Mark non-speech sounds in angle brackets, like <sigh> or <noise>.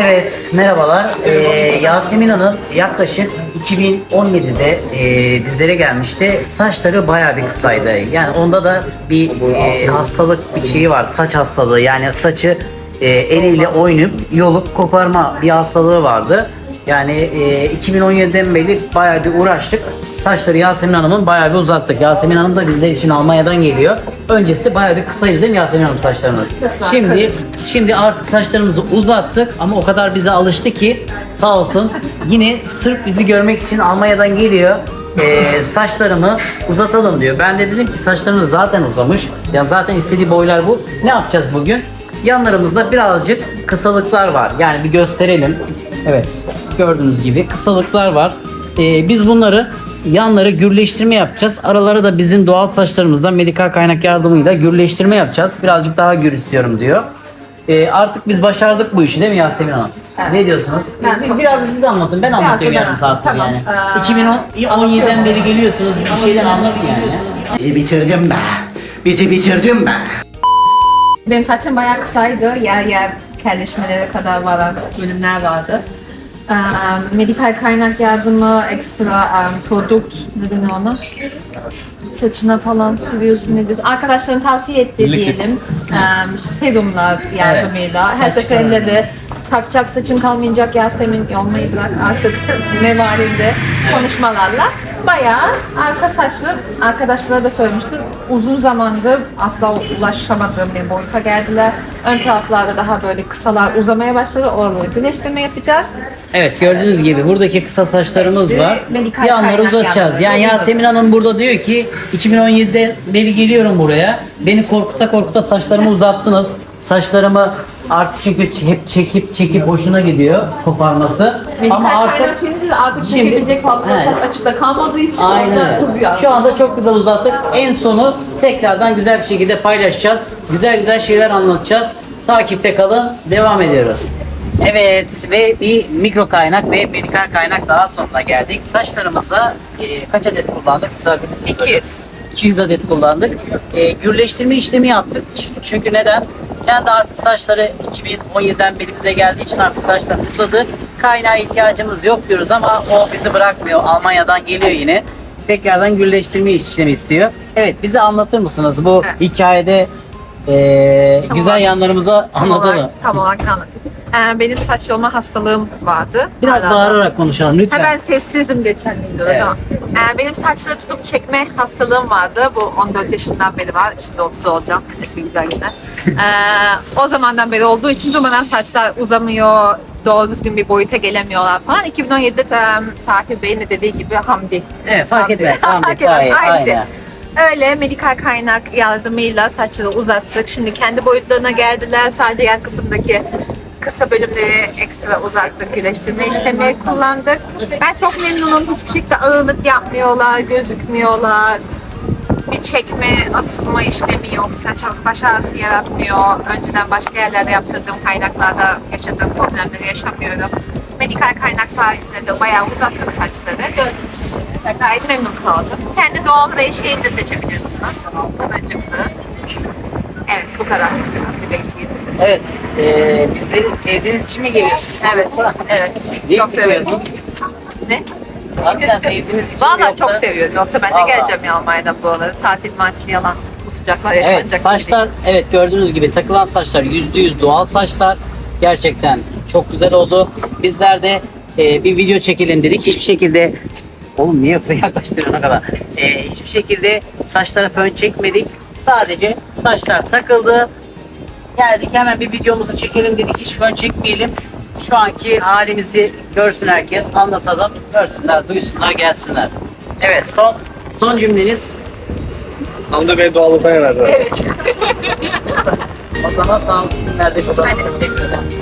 Evet, merhabalar. Ee, Yasemin Hanım yaklaşık 2017'de e, bizlere gelmişti. Saçları bayağı bir kısaydı. Yani onda da bir e, hastalık bir şeyi vardı. Saç hastalığı. Yani saçı e, eliyle oynayıp yolup koparma bir hastalığı vardı. Yani e, 2017'den beri bayağı bir uğraştık. Saçları Yasemin Hanım'ın bayağı bir uzattık. Yasemin Hanım da bizler için Almanya'dan geliyor. Öncesi bayağı bir kısaydı değil mi Yasemin Hanım saçlarınız? Şimdi şimdi artık saçlarımızı uzattık ama o kadar bize alıştı ki sağ olsun yine sırf bizi görmek için Almanya'dan geliyor. Ee, saçlarımı uzatalım diyor. Ben de dedim ki saçlarınız zaten uzamış. Ya zaten istediği boylar bu. Ne yapacağız bugün? Yanlarımızda birazcık kısalıklar var. Yani bir gösterelim. Evet gördüğünüz gibi kısalıklar var. Ee, biz bunları yanları gürleştirme yapacağız. Aralara da bizim doğal saçlarımızdan medikal kaynak yardımıyla gürleştirme yapacağız. Birazcık daha gür istiyorum diyor. Ee, artık biz başardık bu işi değil mi Yasemin Hanım? Evet. Ne diyorsunuz? Ben Biz- çok- Biraz da siz anlatın. Ben anlatıyorum ben yarım saattir Tamam. yani. Ee, 2017'den beri geliyorsunuz. Bir şeyler anlatın yani. Bizi bitirdin be. Bizi bitirdin be. Benim saçım bayağı kısaydı. Yer yer kelleşmelere kadar varan bölümler vardı. Ee, medikal kaynak yardımı, ekstra um, produkt, ne denir ona? Saçına falan sürüyorsun ne diyorsun? Arkadaşların tavsiye ettiği diyelim. Ee, serumlar yardımıyla. Evet, Her saç seferinde de takacak saçın kalmayacak Yasemin olmayı bırak artık <laughs> mevalinde konuşmalarla bayağı arka saçlı arkadaşlara da söylemiştim. Uzun zamandır asla ulaşamadığım bir boyuta geldiler. Ön taraflarda daha böyle kısalar uzamaya başladı. Oraları birleştirme yapacağız. Evet gördüğünüz gibi buradaki kısa saçlarımız Hepsi var. medikal Yanları kaynak uzatacağız. yanları. Yani Yasemin Hanım burada diyor ki 2017'de beri geliyorum buraya. Beni korkuta korkuta saçlarımı uzattınız. Saçlarımı artık çünkü hep çekip çekip hoşuna gidiyor koparması. Ama artık şimdi artık Şimdi- çekebilecek fazla Evet. açıkta kalmadığı için Aynen orada öyle. uzuyor. Şu anda çok güzel uzattık. En sonu tekrardan güzel bir şekilde paylaşacağız. Güzel güzel şeyler anlatacağız. Takipte kalın. Devam ediyoruz. Evet ve bir mikro kaynak ve medikal kaynak daha sonuna geldik. Saçlarımıza e, kaç adet kullandık? Mesela biz size 200. söylüyoruz. 200 adet kullandık. E, gürleştirme işlemi yaptık. Çünkü neden? Kendi artık saçları 2017'den beri bize geldiği için artık saçlar uzadı. Kaynağa ihtiyacımız yok diyoruz ama o bizi bırakmıyor. Almanya'dan geliyor yine. Tekrardan gürleştirme işlemi istiyor. Evet bize anlatır mısınız bu hikayede e, güzel olarak- yanlarımızı Tam anlatalım. olarak, tam olarak anlatayım. Ee, benim saç yolma hastalığım vardı. Biraz Hala bağırarak konuşalım lütfen. Ha ben sessizdim geçen videoda Evet. tamam. Ee, benim saçları tutup çekme hastalığım vardı. Bu 14 yaşından beri var. Şimdi 30 olacağım. Eski güzel günler. Ee, o zamandan beri olduğu için durmadan saçlar uzamıyor. Doğru düzgün bir boyuta gelemiyorlar falan. 2017'de ta, Tahir Bey'in de dediği gibi Hamdi. Evet fark etmez. <laughs> Hamdi, fark etmez. Aynı şey. Öyle medikal kaynak yardımıyla saçları uzattık. Şimdi kendi boyutlarına geldiler. Sadece yan kısımdaki kısa bölümleri ekstra uzattık. Güleştirme işlemi kullandık. Ben çok memnunum. Hiçbir şekilde ağırlık yapmıyorlar, gözükmüyorlar. Bir çekme, asılma işlemi yok. Saç baş ağrısı yaratmıyor. Önceden başka yerlerde yaptırdığım kaynaklarda yaşadığım problemleri yaşamıyorum. Medikal kaynak sayesinde de bayağı uzattık saçları. Gördüğünüz gibi gayet memnun kaldım. Kendi doğal reşeyi de seçebilirsiniz. Kıvırcıklı. Evet bu kadar. Evet. E, bizleri sevdiğiniz için mi geliyorsunuz? Evet, evet. Niye çok seviyorum. seviyorsunuz? Ne? Harbiden sevdiğiniz için Valla çok seviyorum. Yoksa ben de Allah. geleceğim ya Almanya'dan bu aralar. Tatil matil yalan. Bu sıcaklar Evet yaşanacak gibi saçlar evet gördüğünüz gibi takılan saçlar %100 doğal saçlar. Gerçekten çok güzel oldu. Bizler de e, bir video çekelim dedik. Hiçbir şekilde Oğlum niye yaklaştırıyorsun o kadar? E, hiçbir şekilde saçlara fön çekmedik. Sadece saçlar takıldı. Geldik hemen bir videomuzu çekelim dedik. Hiç fön çekmeyelim. Şu anki halimizi görsün herkes. Anlatalım. Görsünler, duysunlar, gelsinler. Evet son son cümleniz. Hamdi Bey doğallıktan yanardı. Evet. <laughs> O zaman sağlıklı günlerde Hadi. teşekkür ederiz.